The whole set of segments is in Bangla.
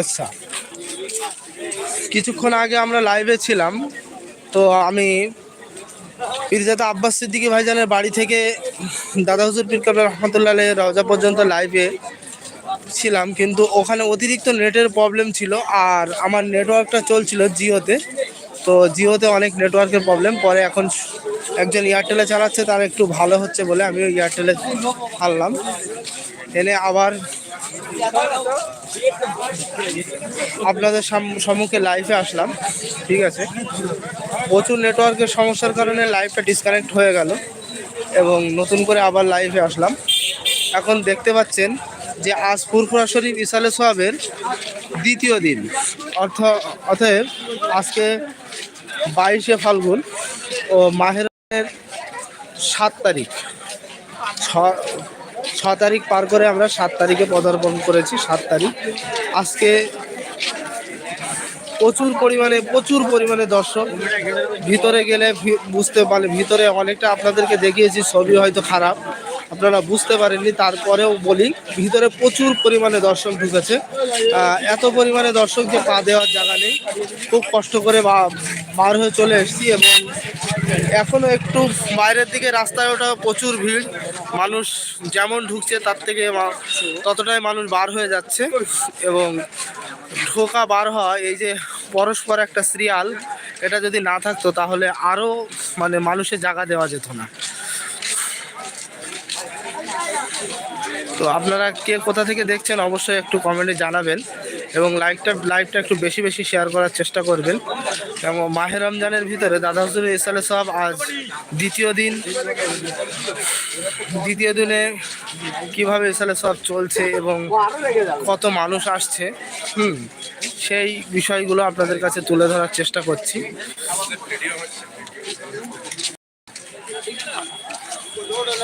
আচ্ছা। কিছুক্ষণ আগে আমরা লাইভে ছিলাম, তো আমি পীরজাদা আব্বাস সিদ্দিকী ভাইজানের বাড়ি থেকে দাদা হুজুর পীর কাবলা রহমতুল্লাহ রওজা পর্যন্ত লাইভে ছিলাম, কিন্তু ওখানে অতিরিক্ত নেটের প্রবলেম ছিল আর আমার নেটওয়ার্কটা চলছিল জিওতে। তো জিওতে অনেক নেটওয়ার্কের প্রবলেম পরে এখন একজন এয়ারটেলে চালাচ্ছে, তার একটু ভালো হচ্ছে বলে আমিও এয়ারটেলে আনলাম এনে আবার আপনাদের সাম- সম্মুখে লাইভে আসলাম, ঠিক আছে? প্রচুর নেটওয়ার্কের সমস্যার কারণে লাইভটা ডিসকানেক্ট হয়ে গেল এবং নতুন করে আবার লাইভে আসলাম। এখন দেখতে পাচ্ছেন যে আজ ফুরফুরা শরীফ ইসালে সোহাবের দ্বিতীয় দিন। অর্থ অতএব আজকে বাইশে ফাল্গুন ও মাহের সাত তারিখ, ছ ছ তারিখ পার করে আমরা সাত তারিখে পদার্পণ করেছি, সাত তারিখ। আজকে প্রচুর পরিমাণে প্রচুর পরিমাণে দর্শক ভিতরে গেলে বুঝতে পারে ভিতরে অনেকটা আপনাদেরকে দেখিয়েছি, ছবি হয়তো খারাপ। আপনারা বুঝতে পারেননি, তারপরেও বলি, ভিতরে প্রচুর পরিমাণে দর্শক ঢুকেছে। এত পরিমাণে দর্শক যে পা দেওয়ার জায়গা নেই। খুব কষ্ট করে বার হয়ে চলে এসেছি এবং এখনও একটু বাইরের দিকে রাস্তায় ওটা প্রচুর ভিড়। মানুষ যেমন ঢুকছে, তার থেকে ততটাই মানুষ বার হয়ে যাচ্ছে এবং ঢোকা বার হওয়া, এই যে পরস্পর একটা সিরিয়াল এটা যদি না থাকতো তাহলে আরও মানে মানুষের জায়গা দেওয়া যেত না। তো আপনারা কে কোথা থেকে দেখছেন অবশ্যই একটু কমেন্টে জানাবেন এবং লাইভটা লাইভটা একটু বেশি বেশি শেয়ার করার চেষ্টা করবেন। এবং মাহে রমজানের ভিতরে দাদা হুজুর ইসালে সাহেব আজ দ্বিতীয় দিন। দ্বিতীয় দিনে কীভাবে ইসালে সব চলছে এবং কত মানুষ আসছে, হুম, সেই বিষয়গুলো আপনাদের কাছে তুলে ধরার চেষ্টা করছি।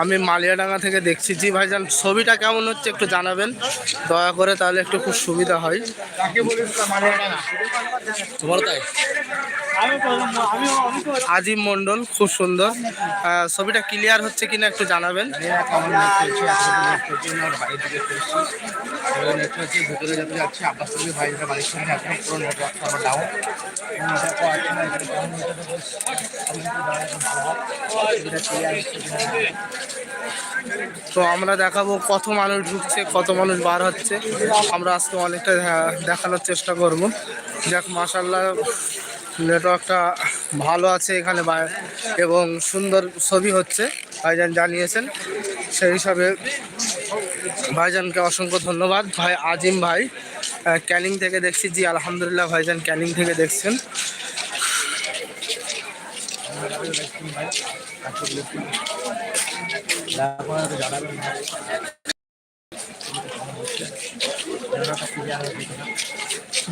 আমি মালিয়াডাঙ্গা থেকে দেখছি। জি ভাইজান ছবিটা কেমন হচ্ছে একটু জানাবেন। দয়া করে তাহলে একটু খুব সুবিধা হয়। তোমার তাই। আজিম মন্ডল খুব সুন্দর। ছবিটা ক্লিয়ার হচ্ছে কিনা একটু জানাবেন। তো আমরা দেখাবো কত মানুষ ঢুকছে, কত মানুষ বার হচ্ছে। আমরা আজকে অনেকটা দেখানোর চেষ্টা করব। যাক মাসাল্লাহ নেটওয়ার্কটা ভালো আছে এখানে এবং সুন্দর ছবি হচ্ছে, ভাইজান জানিয়েছেন। সেই হিসাবে ভাইজানকে অসংখ্য ধন্যবাদ। ভাই আজিম ভাই ক্যানিং থেকে দেখছি। জি, আলহামদুলিল্লাহ, ভাইজান ক্যানিং থেকে দেখছেন।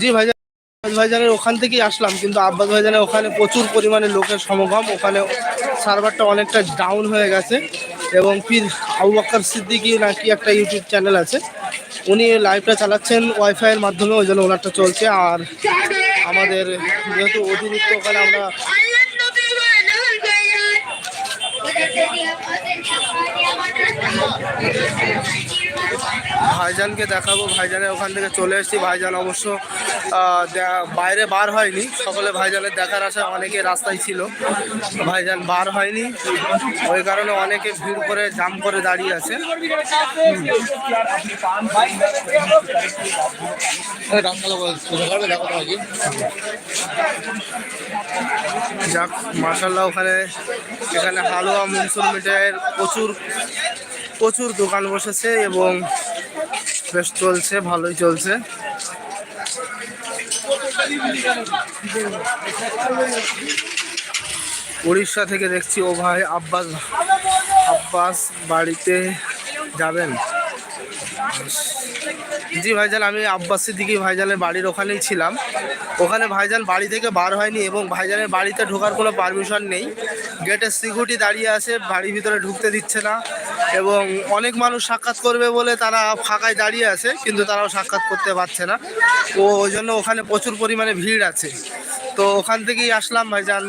জি, ভাইজান। আব্বাস ভাইজানের ওখান থেকেই আসলাম, কিন্তু আব্বাস ভাইজানের ওখানে প্রচুর পরিমাণে লোকের সমাগম। ওখানে সার্ভারটা অনেকটা ডাউন হয়ে গেছে এবং ফির আবু বাক্কর সিদ্দিকি নাকি একটা ইউটিউব চ্যানেল আছে। উনি লাইভটা চালাচ্ছেন ওয়াইফাইয়ের মাধ্যমে, ওই জন্য ওনারটা চলছে। আর আমাদের যেহেতু অতিরিক্ত ওখানে আমরা ভাইজানকে দেখাবো। ভাইজানের ওখান থেকে চলে এসেছি। ভাইজান অবশ্য বাইরে বার হয়নি। সকলে ভাইজানের দেখার আশায় অনেকে রাস্তায় ছিল। ভাইজান বার হয়নি। ওই কারণে অনেকে ভিড় করে, জাম করে দাঁড়িয়ে আছে। যাক মার্শাল্লাহ ওখানে, এখানে হালুয়া, মনসুর মিঠাইয়ের প্রচুর প্রচুর দোকান বসেছে এবং বেশ চলছে, ভালোই চলছে। উড়িষ্যা থেকে দেখছি ও ভাই আব্বাস আব্বাস বাড়িতে যাবেন। জি ভাইজান, আমি আব্বাস সিদ্দিকি ভাইজানের বাড়ির ওখানেই ছিলাম। ওখানে ভাইজান বাড়ি থেকে বার হয়নি এবং ভাইজানের বাড়িতে ঢোকার কোনো পারমিশন নেই। গেটের সিকিউরিটি দাঁড়িয়ে আছে, বাড়ির ভিতরে ঢুকতে দিচ্ছে না। এবং অনেক মানুষ সাক্ষাৎ করবে বলে তারা ফাঁকায় দাঁড়িয়ে আছে, কিন্তু তারাও সাক্ষাৎ করতে পারছে না। তো ওই জন্য ওখানে প্রচুর পরিমাণে ভিড় আছে। তো ওখান থেকেই আসলাম ভাইজান।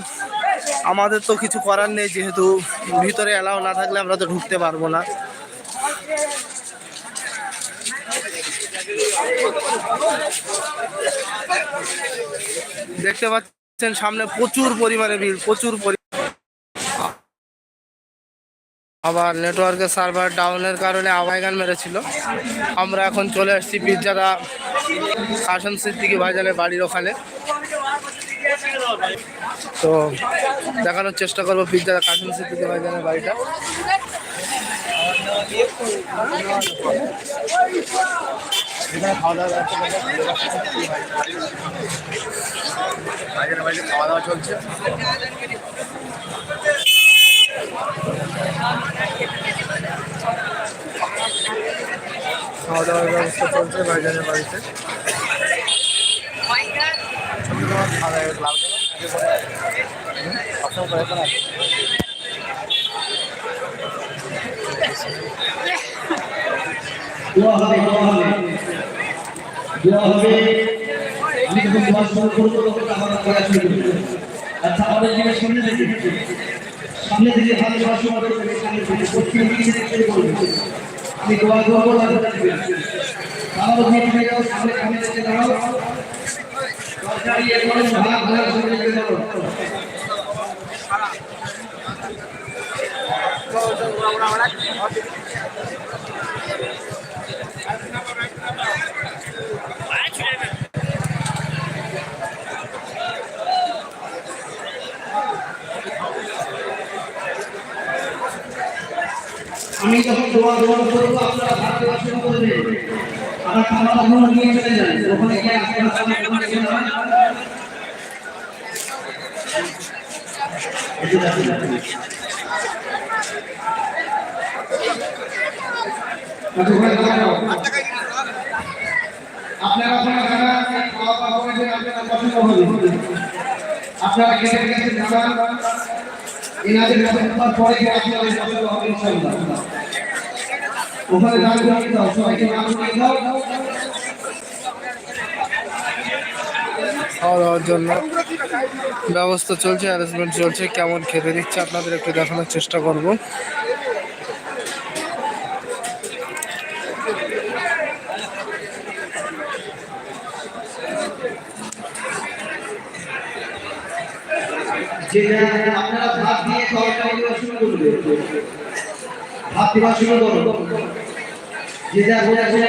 আমাদের তো কিছু করার নেই, যেহেতু ভিতরে এলাও না থাকলে আমরা তো ঢুকতে পারব না। দেখতে পাচ্ছেন সামনে প্রচুর পরিমাণে ভিড়, প্রচুর পরি আবার নেটওয়ার্কের সার্ভার ডাউনের কারণে আওয়াজ গান মেরেছিল। আমরা এখন চলে আসছি পিজ্জাদা কাসম সিদ্দিকি ভাইজানের বাড়ির ওখানে। তো দেখানোর চেষ্টা করব পিজ্জাদা কাসম সিদ্দিকি ভাইজানের বাড়িটা। খাওয়া দাওয়া চলছে। খাওয়া দাওয়ার ব্যবস্থা চলছে ভাইজানের বাড়িতে। আচ্ছা আমাদের দিকে সামনে থেকে সামনে দিকে শুরু করবে আমি দোয়া করব আমার দিকে থেকে যাও, সামনে সামনে থেকে দাঁড়াও সরকারি এখন ভাগ ভাগ করে দিতে পারো আমি যখন দোয়া দোয়া করব আপনারা দেওয়া শুরু করবেন আমার খাবার আপনারা নিয়ে চলে যান ওখানে গিয়ে আপনারা। একটু যাচ্ছি, যাচ্ছি। একটু ঘুরে দাঁড়াও। আপনারা আপনারা আপনারা আপনারা এনাদের পছন্দ পরে আপনাদের পছন্দ হবে ইনশাআল্লাহ। ওখানে দাঁড়িয়ে দাঁড়িয়ে দাও সবাইকে নাম দিয়ে দাও খাওয়া দাওয়ার জন্য ব্যবস্থা চলছে অ্যারেঞ্জমেন্ট চলছে। কেমন খেতে দিচ্ছে আপনাদের একটু দেখানোর চেষ্টা করব। যে আপনারা দিয়ে তরকারি দেওয়া শুরু করবেন ভাত দেওয়া শুরু করুন যে যা বোঝা বোঝা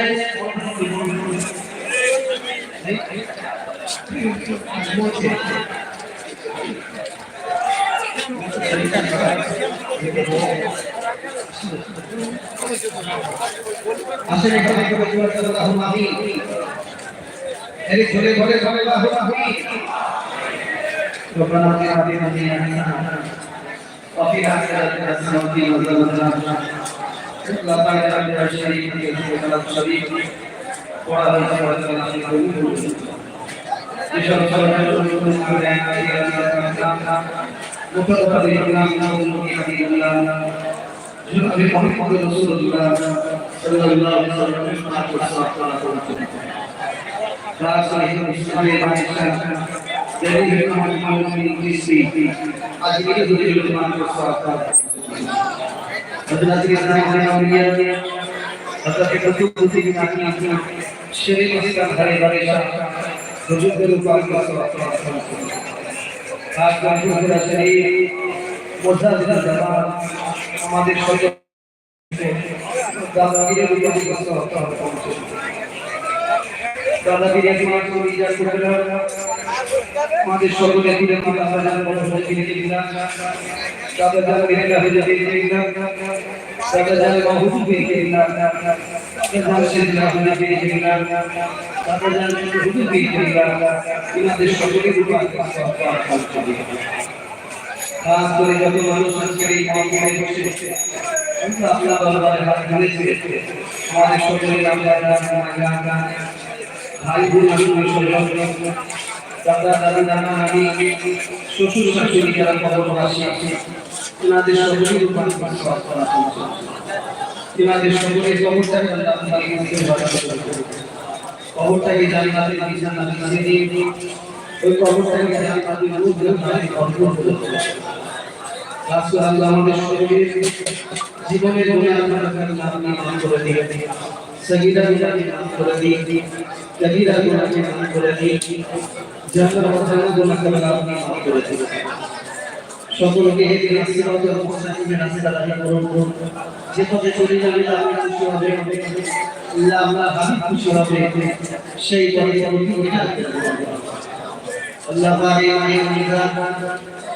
আসলে এখানে একটু পরিবর্তন করা হলো আমি এর ঘরে ঘরে ঘরে বাহু বাহু ربنا اتنا في الدنيا حسنه وفي الاخره حسنه وقنا عذاب النار لا طاعه الا للشريك ولا الشريك ولا هدى ولا قلوب এসব সরকারের করে মুখপাত্র ইসলাম ইসলাম আমি মোহাম্মদ রাসূলুল্লাহ সাল্লাল্লাহু আলাইহি ওয়াসাল্লাম রাসূল ইসলামের Maisha dari Muhammad bin Kristi aji itu dari teman bersahabat adalah cerita yang mulia atau betul betul kita syariat Islam hari hari wujud berupa bersahabat আজকাল পুরো শরীর বোঝা দিনা যাবা আমাদের শরীর দাদাগিরি উপর bersahabat দাদাগিরি একমাত্র নিজের করে আমাদের সকলের দিলে আমরা বড় হয়ে তাদের হয়ে তাদের জানা বহু পেয়ে দিলাম তাদের জানা সেদিনা দিয়ে দিলাম তাদের জানা বহু পেয়ে দিলাম ইনাদের সকলের উপর খাস করে যত মানুষ আজকের এই মন্দিরে বসে আপনার দরবারে হাত তুলেছে আমাদের সকলের আত্মীয় স্বজন দাদা দাদা, নানা, নানি, শ্বশুর শাশুড়ি যারা কবরবাসী ওনাদের সকলের উপর ওনাদের সকলের বাসা কবরটাকে জান্নাতের বিছানা বিছিয়ে দিয়ে ওই কবরটাকে জান্নাতের মধ্যে ভাবে অর্পণ করে রাসূল আল্লাহ আমাদের সকলের জীবনের আপনি মাফ করে দিবেন সগীরা গুনাহকে মাফ করে দিন। কবিরা গুনাহকে মাফ করে দিন। দিন দান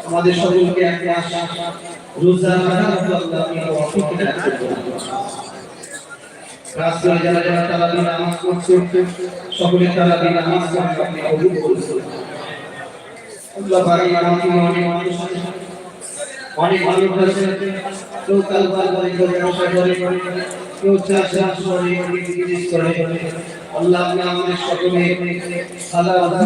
আমাদের সকলকে দান যারা যারা নামাজ পড়ছেন সকলে তারাবি নামাজ পড়তে আপনি আল্লাহ পাক এই আমাকে অনেক অনেক আছে কেউ কালবার করে কেউ ব্যবসা করে কেউ চাষবাস করে কেউ বিজনেস করে আল্লাহ আপনি আমাদের সকলে পারেন আল্লাহ আল্লাহ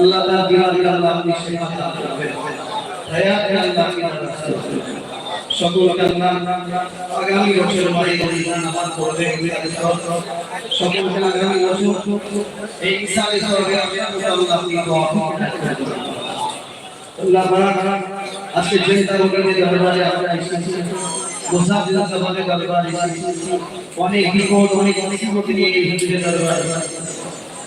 আল্লাহ তাআলা দিওয়ারে আল্লাহ আপনি সেবা করবেন হায়াত আল্লাহ কি রাস্তা সকলকে আল্লাহ আগামী বছর সকলকে আগামী বছর এই ইসালে আল্লাহ আপনি দোয়া আল্লাহ আজকে করতে দরবারে দরবারে অনেক বিপদ, অনেক মুসিবত নিয়ে এই দরবারে।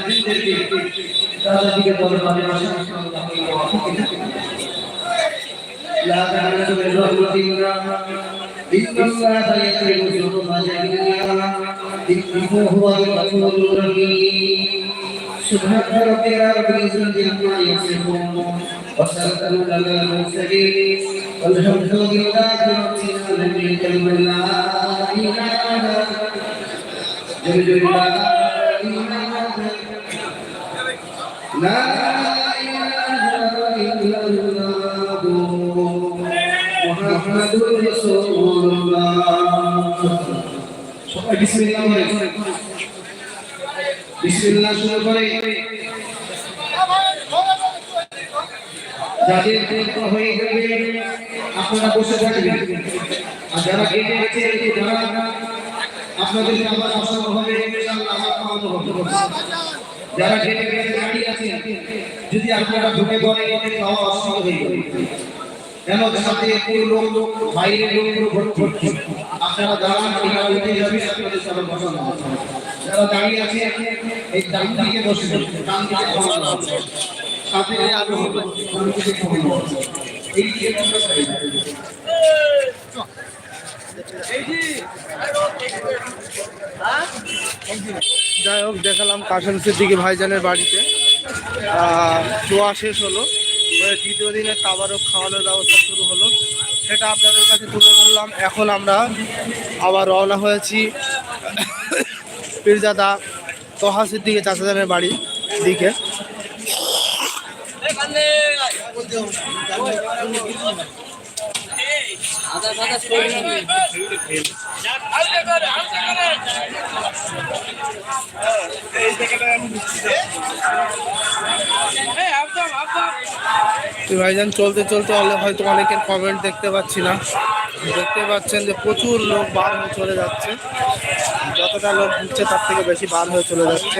হাজিরদেরকে দাদা থেকে দরবারে আসা আল্লাহ আপনি তৌফিক দান করুন لا تحدث بالرحمة إن الله يقرب الذنوب جميعا إنه هو الغفور الرحيم سبحان ربك رب العزة عما يصفون وسلام على المرسلين والحمد لله رب العالمين كلمة لا إله جل جلاله لا إله إلا الله মুহাম্মাদুর রাসূলুল্লাহ সবাই বিসমিল্লাহ বলে বিসমিল্লাহ শুরু করে যাদের দীর্ঘ হয়ে গেলে আপনারা বসে থাকবেন। আর যারা গেটে আছে দাঁড়ান আপনাদের আমার অসম্ভব হবে ইনশাআল্লাহ আমার খাওয়ানো হবে। যারা গেটে গেটে দাঁড়িয়ে আছেন, যদি আপনারা ঢুকে পড়ে খাওয়া অসম্ভব হয়ে যাবে। কেন? সাথে পুরো লোক, বাইরে লোক ভর্তি। আপনারা দাঁড়ান উঠে যাবে আপনাদের যারা দাঁড়িয়ে আছে এই ডান দিকে বসে ডান দিকে। সাথে ডান দিকে। দিকে যাই হোক, দেখালাম কাশেম সিদ্দিকি ভাইজানের বাড়িতে। দোয়া শেষ হলো। দ্বিতীয় দিনে খাবারও খাওয়ানোর ব্যবস্থা শুরু হলো। সেটা আপনাদের কাছে তুলে ধরলাম। এখন আমরা আবার রওনা হয়েছি পীরজাদা তোহা সিদ্দিকি চাচাজানের বাড়ির দিকে। ভাইজান, চলতে চলতে হয়তো অনেকের কমেন্ট দেখতে পাচ্ছি না। দেখতে পাচ্ছেন যে প্রচুর লোক বার হয়ে চলে যাচ্ছে। যতটা লোক ঘুরছে তার থেকে বেশি বার হয়ে চলে যাচ্ছে।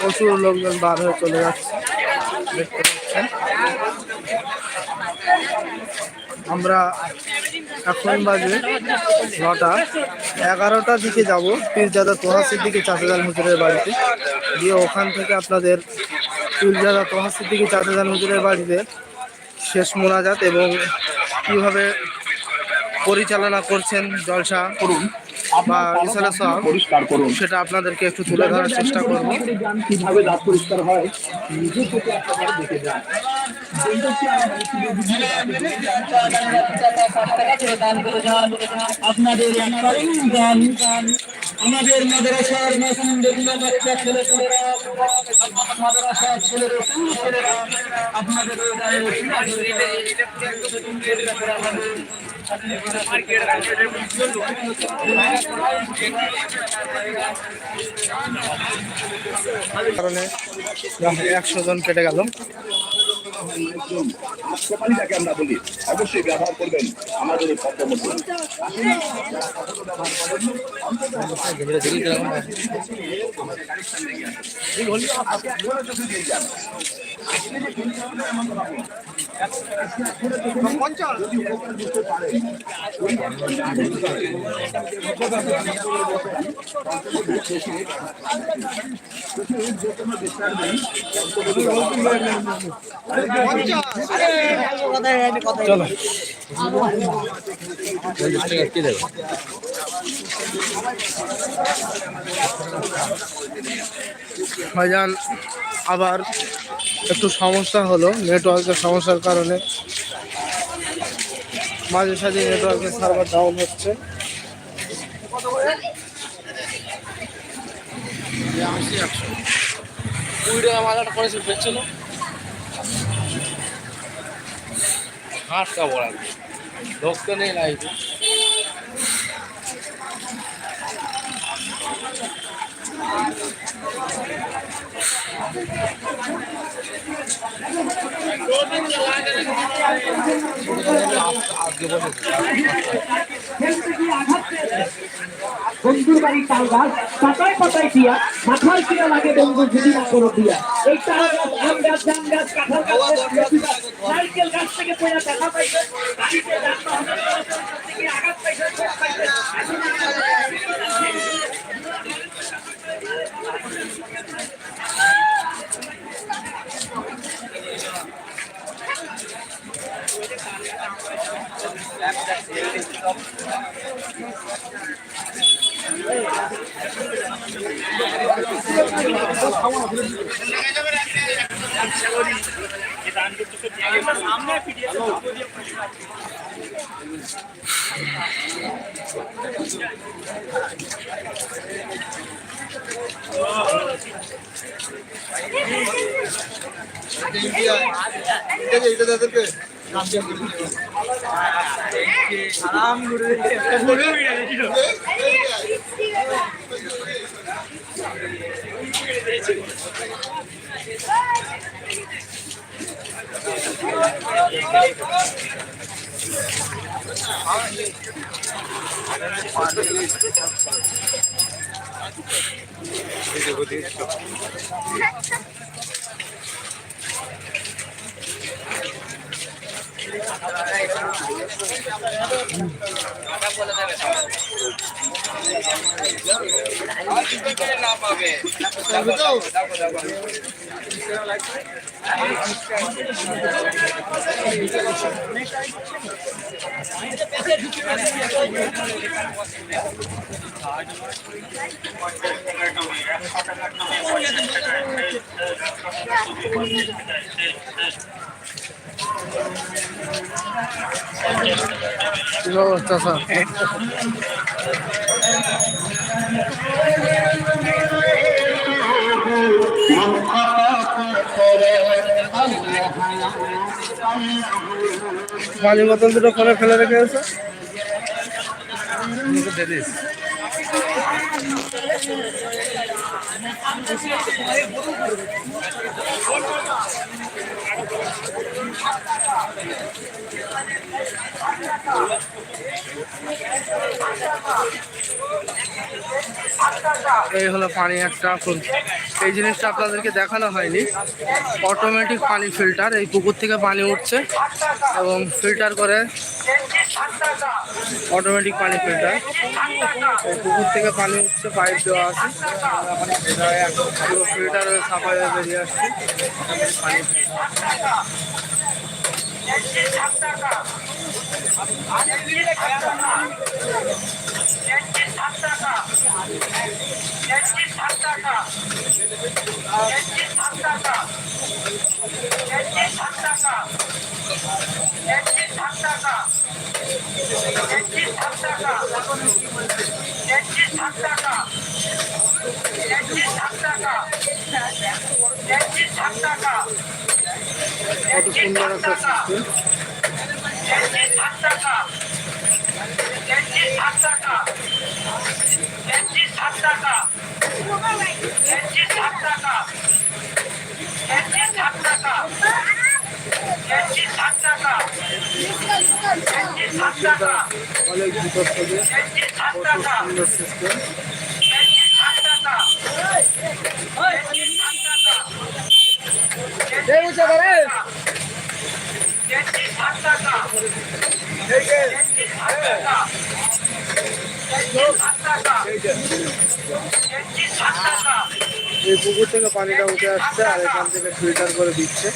প্রচুর লোকজন বার হয়ে চলে যাচ্ছে। আমরা এখন বাজে নটা। এগারোটার দিকে যাব, পীরজাদা তোহাসির দিকে চাচাজান হুজুরের বাড়িতে। দিয়ে ওখান থেকে আপনাদের পীরজাদা তোহাসির দিকে চাচাজান হুজুরের বাড়িতে শেষ মোনাজাত এবং কীভাবে পরিচালনা করছেন জলসা করুন বা আপনার সাহেব পরিষ্কার করুন। সেটা আপনাদেরকে একটু তুলে ধরার চেষ্টা করব। কীভাবে দাঁত পরিষ্কার হয় নিজে থেকে একবার দেখে যান। আপনাদের আমাদের মাদ্রাসার মাসুম বাচ্চা ছেলে ছেলেরা মাদ্রাসার ছেলেরা ছেলেরা আপনাদের কারণে একশো জন কেটে গেল। আমরা বলি অবশ্যই ব্যবহার করবেন আমাদের চলো ভাইজান আবার একটু সমস্যা হলো নেটওয়ার্কের সমস্যার কারণে। মাঝে সাঝে নেটওয়ার্কের সার্ভার ডাউন হচ্ছে। কুড়ি টাকা হাঁটটা নেই বন্ধুর বাড়ি তাল গাছ পাতায় পাতায় দিয়া মাথায় কিনা লাগে বন্ধু যদি না করো দিয়া এই তাল গাছ আম গাছ জাম গাছ কাঁঠাল গাছ নারকেল গাছ থেকে পয়লা দেখা পাইছে আঘাত এটা তাদেরকে আরাম করে কথা বলে দেবে কি অবস্থা স্যার? পানি বোতল দুটো করে ফেলে রেখে আছে এই হলো পানি একটা এই জিনিসটা আপনাদেরকে দেখানো হয়নি। অটোমেটিক পানি ফিল্টার এই পুকুর থেকে পানি উঠছে এবং ফিল্টার করে অটোমেটিক পানি ফিল্টার এই পুকুর থেকে পানি উঠছে পাইপ দেওয়া আছে। পুরো ফিল্টার সাফাই হয়ে বেরিয়ে আসছে। পানি কত সুন্দর একটা সিস্টেম অনেক ভিতর থেকে কত সুন্দর সিস্টেম এই পুকুর থেকে পানিটা উঠে আসছে আর এখান থেকে ফিল্টার করে দিচ্ছে।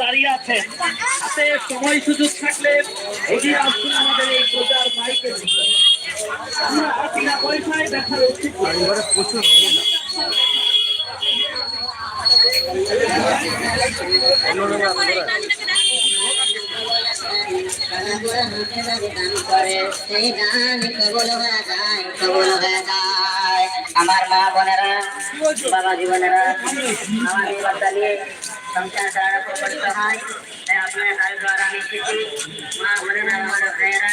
দাঁড়িয়ে আছেন হাতে সময় সুযোগ থাকলে এগিয়ে আসুন আমাদের এই প্রচার মাইকের আমরা পয়সায় দেখার উচিত ভিড়। অন্যরা আপনারা আমার মা বোনেরা বাবা জীবনেরা আমার এই বার্তা নিয়ে সংসার চালানো খুব কষ্ট হয় তাই আপনার কাল দ্বারা আমি এসেছি মা বোনেরা আমার ভাইয়েরা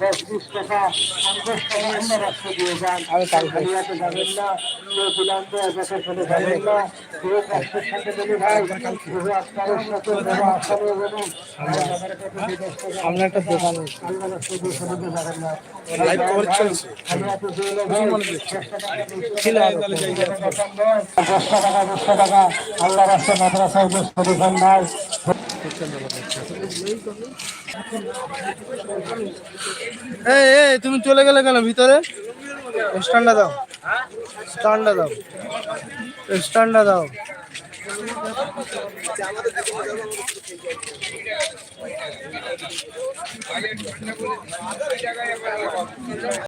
দশ বিশ টাকা পঞ্চাশ টাকা অন্য রাস্তা দিয়ে যান। হারিয়াতে যাবেন না কেউ বিলম্বে এলাকার সাথে যাবেন না। কেউ রাস্তার সাথে গেলে ভাই কেউ সাথে যাবেন। একটা দোকান আছে। আল্লাহ রাস্তা দিয়ে যাবেন না। দশটা টাকা দশটা টাকা আল্লাহ রাস্তা মাদ্রাসায় দশটা দোকান নাই এই এই তুমি চলে গেলে কেন ভিতরে? স্ট্যান্ডটা দাও। স্ট্যান্ডটা দাও। স্ট্যান্ডটা দাও।